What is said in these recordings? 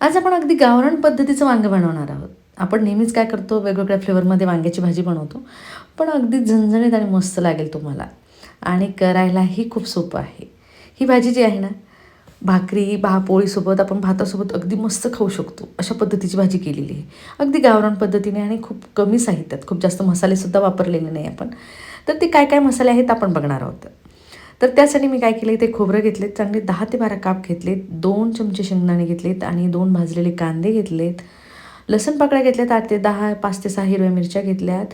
आज आपण अगदी गावरान पद्धतीचं वांगं बनवणार आहोत. आपण नेहमीच काय करतो वेगवेगळ्या फ्लेवरमध्ये वांग्याची भाजी बनवतो पण अगदी झणझणीत आणि मस्त लागेल तुम्हाला. आणि करायलाही खूप सोपं आहे. ही भाजी जी आहे ना भाकरी भापोळीसोबत आपण भातासोबत अगदी मस्त खाऊ शकतो. अशा पद्धतीची भाजी केलेली आहे. अगदी गावरान पद्धतीने आणि खूप कमी साहित्यात खूप जास्त मसालेसुद्धा वापरलेले नाही आपण. तर ते काय काय मसाले आहेत आपण बघणार आहोत. तर त्यासाठी मी काय केलं ते खोबरं घेतलेत चांगले दहा ते बारा काप घेतलेत दोन चमचे शेंगदाणे घेतलेत आणि दोन भाजलेले कांदे घेतलेत. लसण पाकळ्या घेतल्यात आठ ते दहा पाच ते सहा हिरव्या मिरच्या घेतल्यात.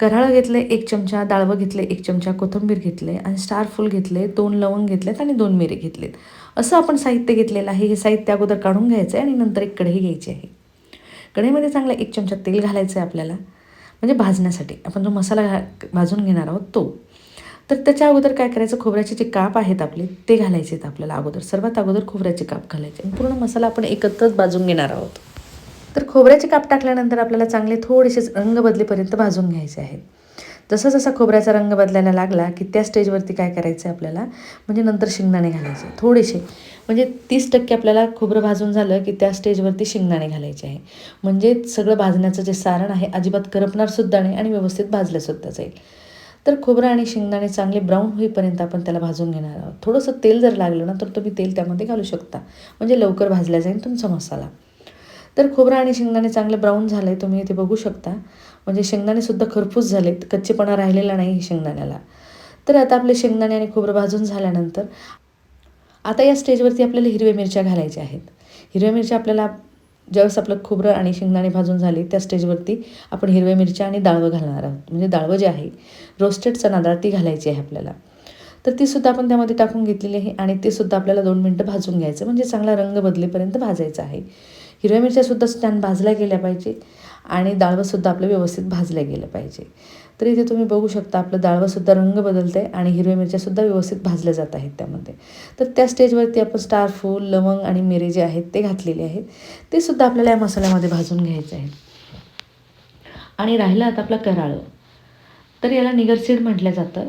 कराळं घेतले एक चमचा डाळवं घेतले एक चमचा कोथिंबीर घेतले आणि स्टार फूल घेतले दोन लवंग घेतलेत आणि दोन मिरे घेतलेत. असं आपण साहित्य घेतलेलं आहे हे साहित्य अगोदर काढून घ्यायचं आहे आणि नंतर एक कढई घ्यायची आहे. कढईमध्ये चांगलं एक चमचा तेल घालायचं आहे आपल्याला. म्हणजे भाजण्यासाठी. आपण जो मसाला घा भाजून घेणार आहोत तो. तर त्याच्या अगोदर काय करायचं? खोबऱ्याचे जे काप आहेत आपले ते घालायचे आहेत आपल्याला अगोदर. सर्वात अगोदर खोबऱ्याचे काप घालायचे पूर्ण मसाला आपण एकत्रच भाजून घेणार आहोत. तर खोबऱ्याचे काप टाकल्यानंतर आपल्याला चांगले थोडेसे रंग बदलेपर्यंत भाजून घ्यायचे आहेत. जसा जसा खोबऱ्याचा रंग बदलायला लागला की त्या स्टेजवरती काय करायचं आहे आपल्याला? म्हणजे नंतर शेंगदाणे घालायचे. थोडेसे. म्हणजे तीस टक्के आपल्याला खोबरं भाजून झालं की त्या स्टेजवरती शेंगदाणे घालायचे आहे म्हणजे सगळं भाजण्याचं जे सारण आहे अजिबात करपणारसुद्धा नाही आणि व्यवस्थित भाजल्यासुद्धा जाईल. तर खोबरं आणि शेंगदाणे चांगले ब्राऊन होईपर्यंत आपण त्याला भाजून घेणार आहोत. थोडंसं तेल जर लागलं ना तर तुम्ही तेल त्यामध्ये घालू शकता. म्हणजे लवकर भाजला जाईल तुमचा मसाला. तर खोबरं आणि शेंगदाणे चांगलं ब्राऊन झालं आहे तुम्ही इथे बघू शकता. म्हणजे शेंगदाणेसुद्धा खरपूस झालेत कच्चेपणा राहिलेला नाही शेंगदाण्याला. तर आता आपले शेंगदाणे आणि खोबरं भाजून झाल्यानंतर आता या स्टेजवरती आपल्याला हिरव्या मिरच्या घालायच्या आहेत. हिरव्या मिरच्या आपल्याला ज्यावेळेस आपलं खोबरं आणि शेंगदाणे भाजून झाले त्या स्टेजवरती आपण हिरव्या मिरच्या आणि डाळवं घालणार आहोत. म्हणजे डाळवं जे आहे रोस्टेड चना डाळ ती घालायची आहे आपल्याला. तर तीसुद्धा आपण त्यामध्ये टाकून घेतलेली आहे आणि ते सुद्धा आपल्याला दोन मिनटं भाजून घ्यायचं म्हणजे चांगला रंग बदलेपर्यंत भाजायचं आहे. हिरव्या मिरच्यासुद्धा छान भाजल्या गेल्या पाहिजे आणि डाळवंसुद्धा आपलं व्यवस्थित भाजल्या गेलं पाहिजे. तर इथे तुम्ही बघू शकता आपलं डाळवंसुद्धा रंग बदलतं आहे आणि हिरव्या मिरच्यासुद्धा व्यवस्थित भाजल्या जात आहेत त्यामध्ये. तर त्या स्टेजवरती आपण स्टार फूल लवंग आणि मिरे जे आहेत ते घातलेले आहेत. ते सुद्धा आपल्याला या मसाल्यामध्ये भाजून घ्यायचे आहे आणि राहिलं आता आपलं कराळं. तर याला निगरसीड म्हटलं जातं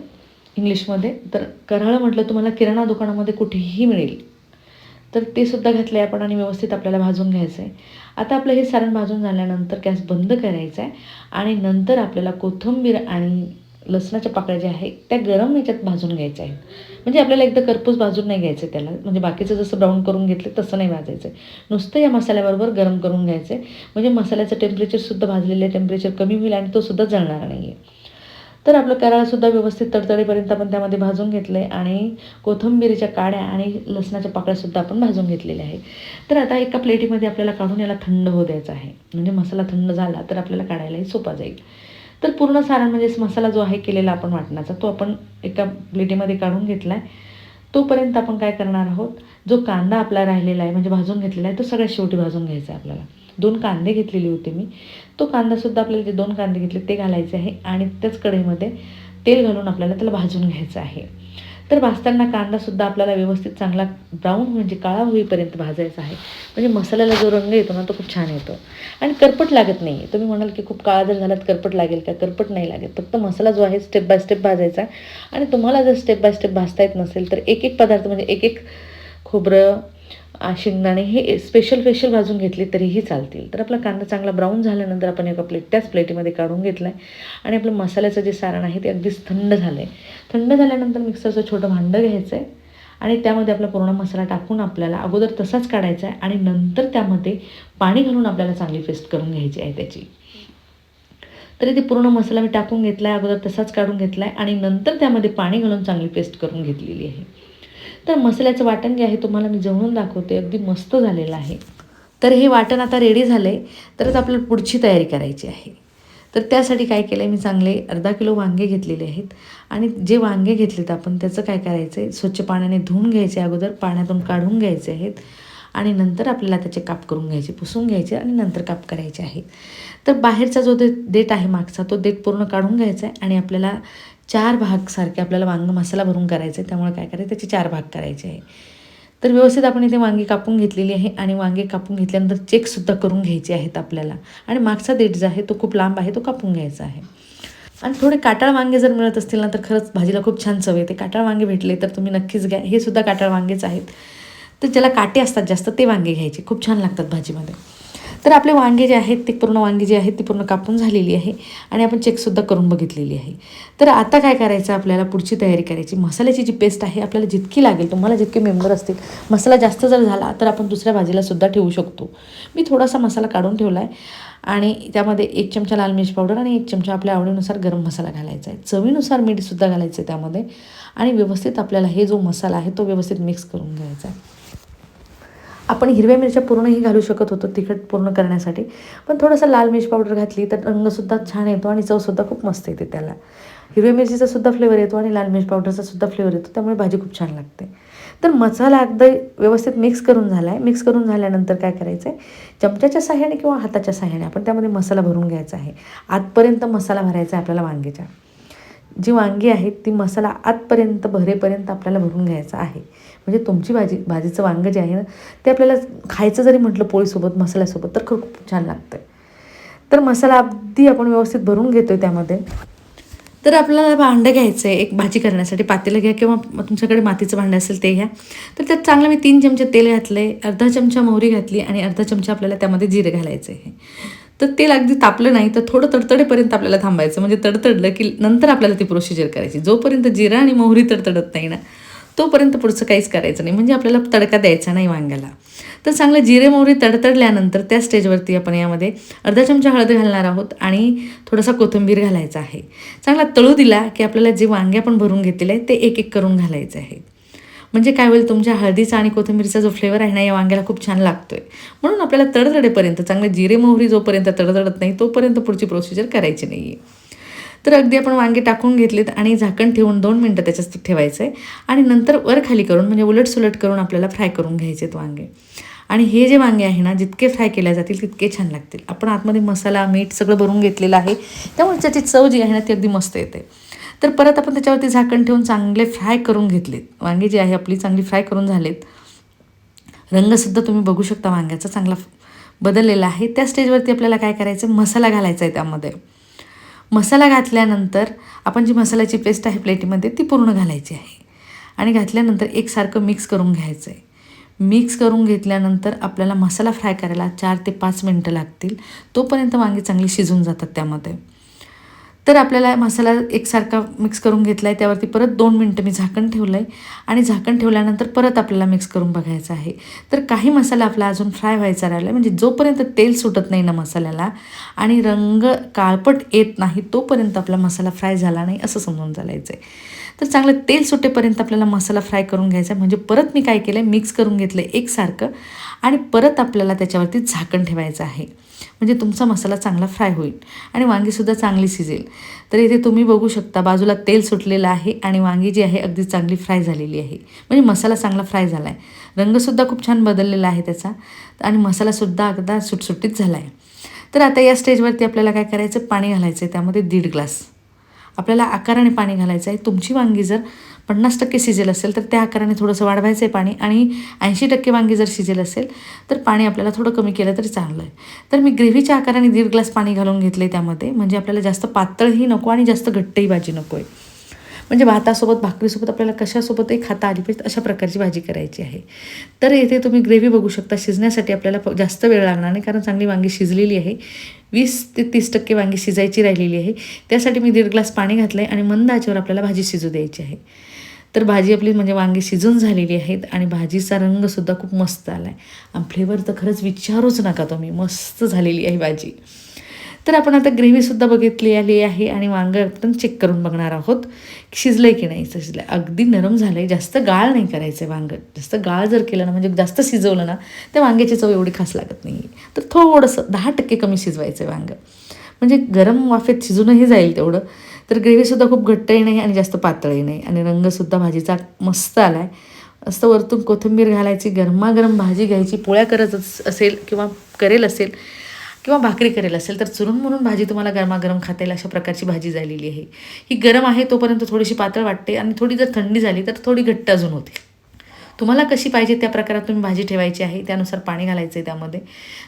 इंग्लिशमध्ये. तर कराळं म्हटलं तुम्हाला किराणा दुकानामध्ये कुठेही मिळेल. तर ते सुद्धा घातले आपण आणि व्यवस्थित आपल्याला भाजून घ्यायचं आहे आता आपलं हे सारण भाजून झाल्यानंतर गॅस बंद करायचा आहे आणि नंतर आपल्याला कोथिंबीर आणि लसणाच्या पाकळ्या ज्या आहेत त्या गरम याच्यात भाजून घ्यायच्या. आहेत म्हणजे आपल्याला एकदा करपूस भाजून नाही घ्यायचं त्याला. म्हणजे बाकीचं जसं ब्राऊन करून घेतलं तसं नाही भाजायचं नुसतं या मसाल्याबरोबर गरम करून घ्यायचं आहे म्हणजे मसाल्याचं टेम्परेचरसुद्धा भाजलेलं टेम्परेचर कमी होईल आणि तो सुद्धा जळणार नाही आहे तर आपलं कराळसुद्धा व्यवस्थित तडतडेपर्यंत आपण त्यामध्ये भाजून घेतलं आहे आणि कोथिंबिरीच्या काड्या आणि लसणाच्या पाकळ्यासुद्धा आपण भाजून घेतलेल्या आहे तर आता एका प्लेटीमध्ये आपल्याला काढून याला थंड होऊ द्यायचा आहे. म्हणजे मसाला थंड झाला तर आपल्याला काढायलाही सोपा जाईल. तर पूर्ण सारण म्हणजे मसाला जो आहे केलेला आपण वाटण्याचा तो आपण एका प्लेटीमध्ये काढून घेतला आहे तोपर्यंत आपण काय करणार आहोत? जो कांदा आपला राहिलेला आहे म्हणजे भाजून घेतलेला आहे तो सगळ्यात शेवटी भाजून घ्यायचा आहे आपल्याला. दोन कांदे घेतलेले होते मी. तो कांदासुद्धा आपल्याला जे दोन कांदे घेतले ते घालायचे आहे आणि त्याच कढईमध्ये तेल घालून आपल्याला त्याला भाजून घ्यायचं आहे. तर भाजताना कांदासुद्धा आपल्याला व्यवस्थित चांगला ब्राऊन म्हणजे काळा होईपर्यंत भाजायचा आहे. म्हणजे मसाल्याला जो रंग येतो ना तो खूप छान येतो. आणि करपट लागत नाही. तुम्ही म्हणाल की खूप काळा जर झाला तर करपट लागेल का? करपट नाही लागेल फक्त मसाला जो आहे स्टेप बाय स्टेप भाजायचा. आणि तुम्हाला जर स्टेप बाय स्टेप भाजता येत नसेल तर एक एक पदार्थ म्हणजे एक एक खोबरं शेंगदाणे हे स्पेशल फेशल भाजून घेतले तरीही चालतील. तर आपला कांदा चांगला ब्राऊन झाल्यानंतर आपण एका प्लेट त्याच प्लेटीमध्ये काढून घेतला आहे आणि आपलं मसाल्याचं जे सारण आहे ते अगदीच थंड झालं आहे थंड झाल्यानंतर मिक्सरचं छोटं भांडं घ्यायचं आहे आणि त्यामध्ये आपला पूर्ण मसाला टाकून आपल्याला अगोदर तसाच काढायचा आहे आणि नंतर त्यामध्ये पाणी घालून आपल्याला चांगली पेस्ट करून घ्यायची आहे त्याची. तरी ते पूर्ण मसाला मी टाकून घेतला आहे अगोदर तसाच काढून घेतला आहे आणि नंतर त्यामध्ये पाणी घालून चांगली पेस्ट करून घेतलेली आहे. तर मसाल्याचं वाटण जे आहे तुम्हाला मी जवळून दाखवते. अगदी मस्त झालेलं आहे. तर हे वाटण आता रेडी झालं आहे तरच आपल्याला पुढची तयारी करायची आहे. तर त्यासाठी काय केलं आहे मी चांगले अर्धा किलो वांगे घेतलेले आहेत. आणि जे वांगे घेतलेत आपण त्याचं काय करायचं आहे स्वच्छ पाण्याने धुवून घ्यायचे अगोदर पाण्यातून काढून घ्यायचे आहेत. आणि नंतर आपल्याला त्याचे काप करून घ्यायचे पुसून घ्यायचे आणि नंतर काप करायचे आहेत. तर बाहेरचा जो दे देठ आहे मागचा तो देठ पूर्ण काढून घ्यायचा आहे. आणि आपल्याला चार भाग सारखे आपल्याला वांग मसाला भरून करायचं आहे त्यामुळे काय करायचं त्याचे चार भाग करायचे आहे. तर व्यवस्थित आपण इथे वांगी कापून घेतलेली आहे आणि वांगे कापून घेतल्यानंतर चेकसुद्धा करून घ्यायचे आहेत आपल्याला. आणि मागचा देठ जो आहे तो खूप लांब आहे तो कापून घ्यायचा आहे. आणि थोडे काटाळ वांगे जर मिळत असतील ना तर खरंच भाजीला खूप छान चव येते. काटाळ वांगे भेटले तर तुम्ही नक्कीच घ्या. हे सुद्धा काटाळ वांगेच आहेत. तर ज्याला काटे असतात जास्त ते वांगे घ्यायचे. खूप छान लागतात भाजीमध्ये. तर आपले वांगे जे आहेत ते पूर्ण वांगी जी आहेत ती पूर्ण कापून झालेली आहे आणि आपण चेकसुद्धा करून बघितलेली आहे. तर आता काय करायचं आपल्याला? पुढची तयारी करायची. मसाल्याची जी पेस्ट आहे आपल्याला जितकी लागेल तुम्हाला जितके मेंबर असतील मसाला जास्त जर झाला तर आपण दुसऱ्या भाजीलासुद्धा ठेवू शकतो. मी थोडासा मसाला काढून ठेवला आहे आणि त्यामध्ये एक चमचा लाल मिरच पावडर आणि एक चमचा आपल्या आवडीनुसार गरम मसाला घालायचा आहे. चवीनुसार मीठसुद्धा घालायचं आहे त्यामध्ये आणि व्यवस्थित आपल्याला हे जो मसाला आहे तो व्यवस्थित मिक्स करून घ्यायचा आहे. आपण हिरव्या मिरच्या पूर्णही घालू शकत होतो तिखट पूर्ण करण्यासाठी. पण थोडंसं लाल मिरची पावडर घातली तर रंगसुद्धा छान येतो आणि चवसुद्धा खूप मस्त येते त्याला. हिरव्या मिरचीचा सुद्धा फ्लेवर येतो आणि लाल मिरच पावडरचा सुद्धा फ्लेवर येतो त्यामुळे भाजी खूप छान लागते. तर मसाला अगदी व्यवस्थित मिक्स करून झाला आहे मिक्स करून झाल्यानंतर काय करायचं आहे चमच्याच्या साह्याने किंवा हाताच्या साह्याने आपण त्यामध्ये मसाला भरून घ्यायचा आहे. आतपर्यंत मसाला भरायचा आहे आपल्याला वांगेच्या जी वांगी आहेत ती मसाला आतपर्यंत भरेपर्यंत आपल्याला भरून घ्यायचा आहे. म्हणजे तुमची भाजी भाजीचं वांगं जे आहे ना ते आपल्याला खायचं जरी म्हटलं पोळीसोबत मसाल्यासोबत तर खूप छान लागतं तर मसाला अगदी आपण व्यवस्थित भरून घेतो आहे त्यामध्ये. तर आपल्याला भांडं घ्यायचं आहे एक भाजी करण्यासाठी पातेलं घ्या किंवा तुमच्याकडे मातीचं भांडं असेल ते घ्या. तर त्यात चांगलं मी तीन चमचे तेल घातलं आहे अर्धा चमचा मोहरी घातली आणि अर्धा चमचा आपल्याला त्यामध्ये जिरे घालायचं आहे तर तेल अगदी तापलं नाही तर थोडं तडतडेपर्यंत आपल्याला थांबायचं. म्हणजे तडतडलं की नंतर आपल्याला ती प्रोसिजर करायची. जोपर्यंत जिरा आणि मोहरी तडतडत नाही ना तोपर्यंत पुढचं काहीच करायचं नाही. म्हणजे आपल्याला तडका द्यायचा नाही वांग्याला. तर चांगलं जिरे मोहरी तडतडल्यानंतर त्या स्टेजवरती आपण यामध्ये अर्धा चमचा हळद घालणार आहोत आणि थोडासा कोथिंबीर घालायचा आहे. चांगला तळू दिला की आपल्याला जे वांगे आपण भरून घेतलेले आहे ते एक एक करून घालायचे आहे म्हणजे काय होईल तुमच्या हळदीचा आणि कोथिंबीरचा जो फ्लेवर आहे ना या वांग्याला खूप छान लागतो आहे म्हणून आपल्याला तडतडेपर्यंत चांगले जिरे मोहरी जोपर्यंत तडतडत नाही तोपर्यंत पुढची प्रोसिजर करायची नाही आहे तर अगदी आपण वांगे टाकून घेतलेत आणि झाकण ठेवून दोन मिनटं त्याच्यात ठेवायचं आहे आणि नंतर वर खाली करून म्हणजे उलटसुलट करून आपल्याला फ्राय करून घ्यायचे आहेत वांगे. आणि हे जे वांगे आहे ना जितके फ्राय केल्या जातील तितके छान लागतील. आपण आतमध्ये मसाला मीठ सगळं भरून घेतलेलं आहे. त्यामुळे त्याची चव जी आहे ना ती अगदी मस्त येते. तर परत आपण त्याच्यावरती झाकण ठेवून चांगले फ्राय करून घेतलेत. वांगे जी आहे आपली चांगली फ्राय करून झालेत. रंगसुद्धा तुम्ही बघू शकता वांग्याचा चांगला बदललेला आहे. त्या स्टेजवरती आपल्याला काय करायचं? मसाला घालायचा आहे त्यामध्ये. मसाला घातल्यानंतर आपण जी मसाल्याची पेस्ट आहे प्लेटीमध्ये ती पूर्ण घालायची आहे. आणि घातल्यानंतर एकसारखं मिक्स करून घ्यायचं आहे मिक्स करून घेतल्यानंतर आपल्याला मसाला फ्राय करायला चार ते पाच मिनटं लागतील. तोपर्यंत वांगी चांगली शिजून जातात त्यामध्ये. तर आपल्याला मसाला एकसारखा मिक्स करून घेतला आहे त्यावरती परत दोन मिनटं मी झाकण ठेवलं आहे आणि झाकण ठेवल्यानंतर परत आपल्याला मिक्स करून बघायचं आहे. तर काही मसाला आपला अजून फ्राय व्हायचा राहिला म्हणजे जोपर्यंत तेल सुटत नाही ना मसाल्याला आणि रंग काळपट येत नाही तोपर्यंत आपला मसाला फ्राय झाला नाही असं समजून चालायचं आहे तर चांगलं तेल सुटेपर्यंत आपल्याला मसाला फ्राय करून घ्यायचा आहे. म्हणजे परत मी काय केलं आहे मिक्स करून घेतलं आहे एकसारखं. आणि परत आपल्याला त्याच्यावरती झाकण ठेवायचं आहे. म्हणजे तुमचा मसाला चांगला फ्राय होईल. आणि वांगीसुद्धा चांगली शिजेल. तर इथे तुम्ही बघू शकता बाजूला तेल सुटलेलं आहे आणि वांगी जी आहे अगदी चांगली फ्राय झालेली आहे. म्हणजे मसाला चांगला फ्राय झाला आहे रंगसुद्धा खूप छान बदललेला आहे त्याचा. आणि मसालासुद्धा अगदा सुटसुटीत झाला आहे तर आता या स्टेजवरती आपल्याला काय करायचं? पाणी घालायचं आहे त्यामध्ये दीड ग्लास आपल्याला आकाराने पाणी घालायचं आहे तुमची वांगी जर पन्नास टक्के शिजेल असेल तर त्या आकाराने थोडंसं वाढवायचं आहे पाणी. आणि ऐंशी टक्के वांगी जर शिजेल असेल तर पाणी आपल्याला थोडं कमी केलं तरी चांगलं आहे. तर मी ग्रेव्हीच्या आकाराने दीड ग्लास पाणी घालून घेतलं आहे त्यामध्ये. म्हणजे आपल्याला जास्त पातळही नको आणि जास्त घट्टही भाजी नको आहे. म्हणजे भातासोबत भाकरीसोबत आपल्याला कशासोबतही खाता आली पाहिजे अशा प्रकारची भाजी करायची आहे. तर येथे तुम्ही ग्रेव्ही बघू शकता शिजण्यासाठी आपल्याला जास्त वेळ लागणार नाही कारण चांगली वांगी शिजलेली आहे. वीस ते तीस टक्के वांगी शिजायची राहिलेली आहे. त्यासाठी मी दीड ग्लास पाणी घातलं आहे आणि मंद आचेवर आपल्याला भाजी शिजू द्यायची आहे. तर भाजी आपली म्हणजे वांगी शिजून झालेली आहेत आणि भाजीचा रंगसुद्धा खूप मस्त आला आहे आणि फ्लेवर तर खरंच विचारूच नका तुम्ही. मस्त झालेली आहे भाजी. तर आपण आता ग्रेव्हीसुद्धा बघितली आली आहे आणि वांगं आपण चेक करून बघणार आहोत. शिजलं आहे की नाही? शिजलं आहे अगदी नरम झालं आहे जास्त गाळ नाही करायचं आहे वांगं. जास्त गाळ जर केलं ना म्हणजे जास्त शिजवलं ना त्या वांग्याची चव एवढी खास लागत नाही तर थोडंसं दहा टक्के कमी शिजवायचं आहे वांगं. म्हणजे गरम वाफेत शिजूनही जाईल तेवढं. तर ग्रेव्हीसुद्धा खूप घट्टही नाही आणि जास्त पातळही नाही आणि रंगसुद्धा भाजीचा मस्त आला आहे असं वरतून कोथिंबीर घालायची गरमागरम भाजी घ्यायची पोळ्या करत असेल किंवा करेल असेल किंवा भाकरी करेल असेल तर चुरून म्हणून भाजी तुम्हाला गरमागरम खाता येईल अशा प्रकारची भाजी झालेली आहे. ही गरम आहे तोपर्यंत थोडीशी पातळ वाटते आणि थोडी जर थंडी झाली तर थोडी घट्ट अजून होते. तुम्हाला कशी पाहिजे त्या प्रकारात तुम्ही भाजी ठेवायची आहे? त्यानुसार पाणी घालायचं आहे त्यामध्ये.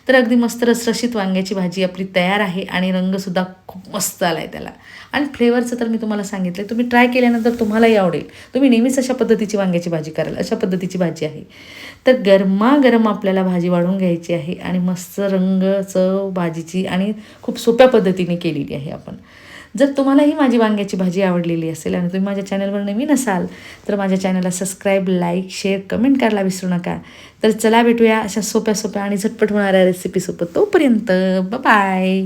तर अगदी मस्त रसरशीत वांग्याची भाजी आपली तयार आहे आणि रंगसुद्धा खूप मस्त आला आहे त्याला. आणि फ्लेवरचं तर मी तुम्हाला सांगितलं तुम्ही ट्राय केल्यानंतर तुम्हालाही आवडेल. तुम्ही नेहमीच अशा पद्धतीची वांग्याची भाजी कराल. अशा पद्धतीची भाजी आहे. तर गरमागरम आपल्याला भाजी वाढून घ्यायची आहे आणि मस्त रंग चव भाजीची आणि खूप सोप्या पद्धतीने केलेली आहे आपण. जर तुम्हालाही माझी वांग्याची भाजी आवडलेली असेल आणि तुम्ही माझ्या चॅनलवर नवीन असाल तर माझ्या चॅनलला सबस्क्राईब लाईक शेअर कमेंट करायला विसरू नका. तर चला भेटूया अशा सोप्या सोप्या आणि झटपट होणाऱ्या रेसिपीसोबत तोपर्यंत बाय